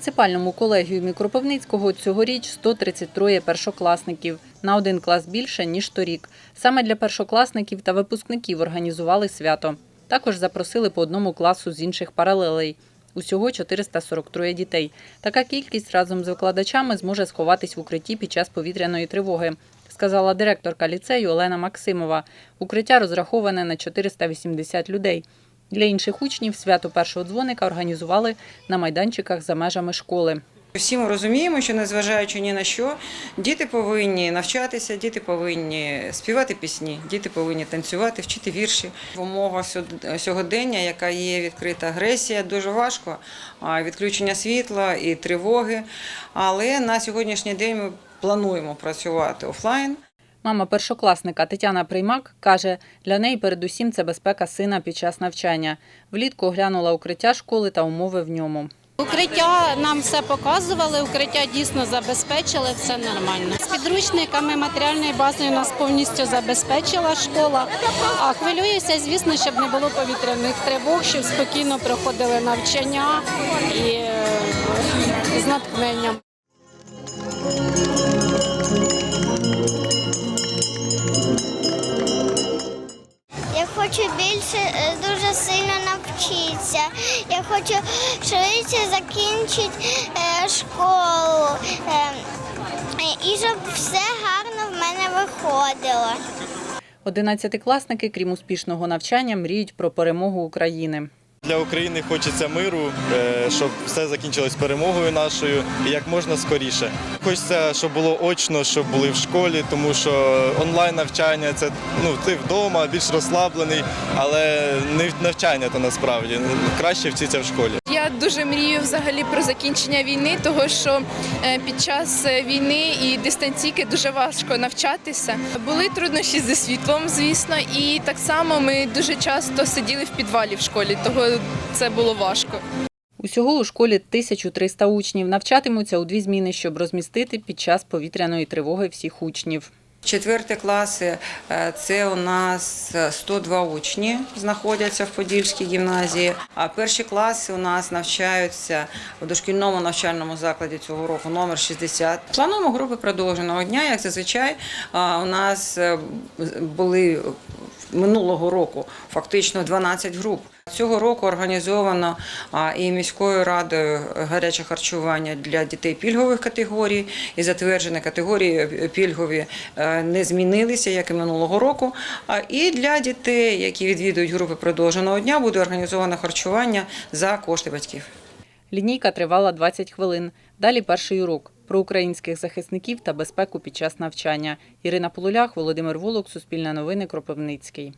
муніципальному колегіумі Кропивницького цьогоріч 133 першокласників на один клас більше ніж торік. Саме для першокласників та випускників організували свято. Також запросили по одному класу з інших паралелей. Усього 443 дітей. Така кількість разом з викладачами зможе сховатись в укритті під час повітряної тривоги, сказала директорка ліцею Олена Максимова. Укриття розраховане на 480 людей. Для інших учнів свято першого дзвоника організували на майданчиках за межами школи. Всі ми розуміємо, що незважаючи ні на що, діти повинні навчатися, діти повинні співати пісні, діти повинні танцювати, вчити вірші. В умовах сьогодення, яка є відкрита агресія, дуже важко відключення світла і тривоги. Але на сьогоднішній день ми плануємо працювати офлайн. Мама першокласника Тетяна Приймак каже, для неї передусім це безпека сина під час навчання. Влітку оглянула укриття школи та умови в ньому. Укриття нам все показували, укриття дійсно забезпечили, все нормально. З підручниками матеріальною базою нас повністю забезпечила школа. А хвилююся, звісно, щоб не було повітряних тривог, щоб спокійно проходили навчання і е, з натхненням. Хочу більше е, дуже сильно навчитися. Я хочу швидше закінчити е, школу е, і щоб все гарно в мене виходило. Одинадцятикласники, крім успішного навчання, мріють про перемогу України. Для України хочеться миру, е, щоб все закінчилось перемогою нашою і як можна скоріше. Хочеться, щоб було очно, щоб були в школі, тому що онлайн навчання це ну ти вдома, більш розслаблений, але не навчання то насправді краще вчитися в школі. Дуже мрію взагалі про закінчення війни, того що е, під час е, війни і дистанційки дуже важко навчатися. Були труднощі зі світлом, звісно, і так само ми дуже часто сиділи в підвалі в школі, того це було важко. Усього у школі 1300 учнів навчатимуться у дві зміни, щоб розмістити під час повітряної тривоги всіх учнів. Четверті класи е, це у нас 102 учні знаходяться в Подільській гімназії. А перші класи у нас навчаються у дошкільному навчальному закладі цього року номер 60. Плануємо групи продовженого дня. Як зазвичай у нас е, були минулого року фактично 12 груп. Цього року організовано і міською радою гаряче харчування для дітей пільгових категорій. І затверджені категорії пільгові е, не змінилися, як і минулого року. А і для дітей, які відвідують групи продовженого дня, буде організовано харчування за кошти батьків. Лінійка тривала 20 хвилин. Далі перший урок про українських захисників та безпеку під час навчання. Ірина Полулях, Володимир Волок, Суспільне новини, Кропивницький.